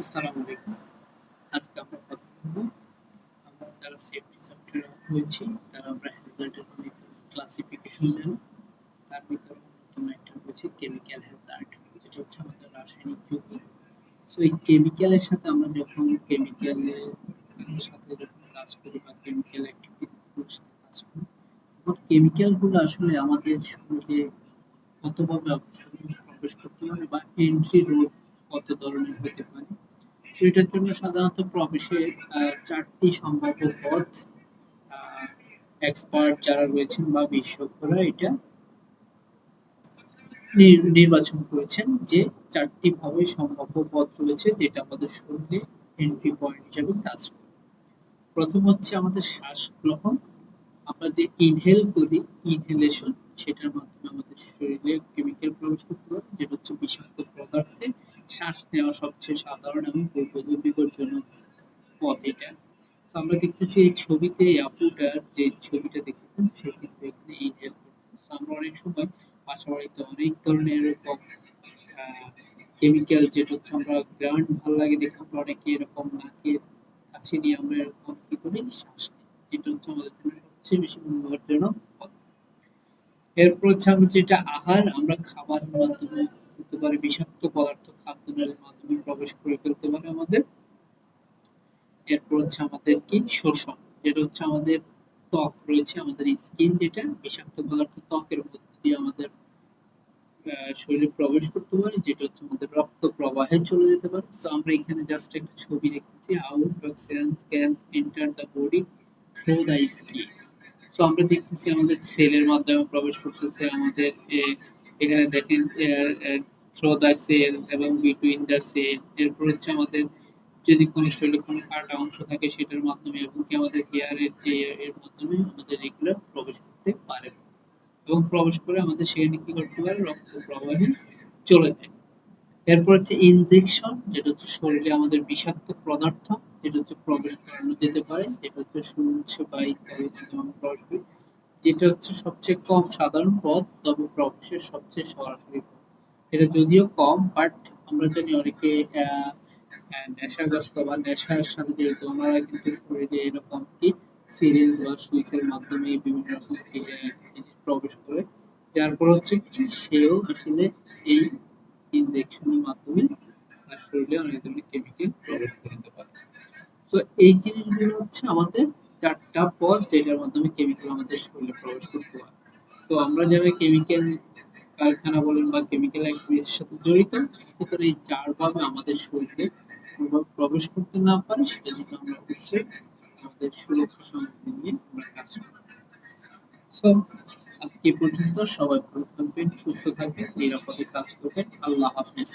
আসসালামু আলাইকুম। আজকে আমরা কথা বলব, আমরা যারা সেফটি সফটওয়্যার হয়েছি তারা আমরা হ্যাজার্ডের অনেক ক্লাসিফিকেশন জানি। তার ভিতরে অন্যতম একটা হচ্ছে কেমিক্যাল হ্যাজার্ড যেটা হচ্ছে আমাদের রাসায়নিক যুগ সো এই কেমিক্যালের সাথে আমরা যখন কেমিক্যালের সাথে যখন কাজ করি বা কেমিক্যাল অ্যাক্টিভিটিসগুলোর সাথে কাজ করি, তখন কেমিক্যালগুলো আসলে আমাদের শরীরে কতভাবে প্রবেশ করতে পারে বা এন্ট্রি রোড কত ধরনের হতে পারে তো এটার জন্য সাধারণত প্রবেশের চারটি সম্ভাব্য পথ এক্সপার্ট যারা রয়েছেন বা বিশেষজ্ঞরা এটা নির্বাচন করেছেন যে চারটি ভাবে সম্ভাব্য পথ রয়েছে যেটা আমাদের শরীরে এন্ট্রি পয়েন্ট হিসেবে কাজ করে। প্রথম হচ্ছে আমাদের শ্বাস গ্রহণ আমরা যে ইনহেল করি ইনহেলেশন সেটার মাধ্যমে আমাদের শরীরে কেমিক্যাল প্রবেশ করতে পারে, যেটা হচ্ছে বিষাক্ত শ্বাস নেওয়া সবচেয়ে সাধারণ এবং বিপজ্জনক পথ এটা। তো আমরা দেখতেছি এই ছবিতে আপুটার যে ছবিটা দেখতেছেন সে এখানে ইনহেল আমরা অনেক সময় বাড়িতে অনেক ধরনের এরকম কেমিক্যাল যেটা হচ্ছে আমরা গ্রান্ড ভালো লাগে দেখে আমরা অনেকে এরকম নাকে কাছে নিয়ে আমরা এরকম কি করি? শ্বাস যেটা হচ্ছে আমাদের জন্য সবচেয়ে বেশি বিপজ্জনক এরপর হচ্ছে আমরা যেটা আহার, আমরা খাবার মাধ্যমে হতে পারে বিষাক্ত পদার্থ প্রবেশ করে ফেলতে পারে আমাদের। এরপর হচ্ছে আমাদের কি? শোষণ, যেটা হচ্ছে আমাদের ত্বক রয়েছে, আমাদের স্কিন যেটা, বিষাক্ত পদার্থ ত্বকের মধ্যে দিয়ে আমাদের শরীরে প্রবেশ করতে পারে, যেটা হচ্ছে আমাদের রক্ত প্রবাহে চলে যেতে পারে। তো আমরা এখানে জাস্ট একটা ছবি দেখতেছি out toxins can enter the body through the skin so আমরা দেখতেছি আমাদের সেলের মাধ্যমে প্রবেশ করতেছে, আমাদের এখানে দেখেন থ্রো দ্য সেল এবং বিটুইন দ্য সেল এরপর হচ্ছে আমাদের যদি কোনো শরীরে কোনো কাটা অংশ থাকে সেটার মাধ্যমে এবং কি আমাদের হেয়ারের যে এর মাধ্যমে আমাদের রেগুলার প্রবেশ করতে পারে। এবং প্রবেশ করে আমাদের সেখানে কি করতে পারে? রক্ত প্রবাহে চলে যায়। এরপর হচ্ছে ইনজেকশন যেটা হচ্ছে শরীরে আমাদের বিষাক্ত পদার্থ, যেটা হচ্ছে প্রবেশ করানো যেতে পারে, যেটা হচ্ছে সূর্য বা ইত্যাদি আমরা প্রবেশ করি। যেটা হচ্ছে সবচেয়ে কম সাধারণ পথ, তবে প্রবেশের সবচেয়ে সরাসরি পথ। এটা যদিও কম বাট আমরা জানি অনেকে নেশাগ্রস্ত বা নেশার সাথে জড়িত। ওনারা কিন্তু শরীরে এরকম কি সিরিঞ্জ বা সুইচের মাধ্যমে বিভিন্ন রকম প্রবেশ করে। যার পর হচ্ছে কি সেও আসলে এই ইনজেকশনের মাধ্যমে তার শরীরে অনেক ধরনের কেমিক্যাল প্রবেশ করতে পারে। তো এই জিনিসগুলো হচ্ছে আমাদের চারটা পথ যেটার মাধ্যমে কেমিক্যাল আমাদের শরীরে প্রবেশ করতে পারে। তো আমরা যারা কেমিক্যাল কারখানা বলেন বা কেমিক্যাল অ্যাক্টিভিটির সাথে জড়িত সুতরাং এই চারভাবে আমাদের শরীরে প্রবেশ করতে না পারে জন্য আমরা অবশ্যই আমাদের সুরক্ষা সামগ্রী নিয়ে আমরা কাজ করি সো আজকে পর্যন্ত সবাই ভালো থাকবেন, সুস্থ থাকবেন, নিরাপদে কাজ করবেন। আল্লাহ হাফেজ।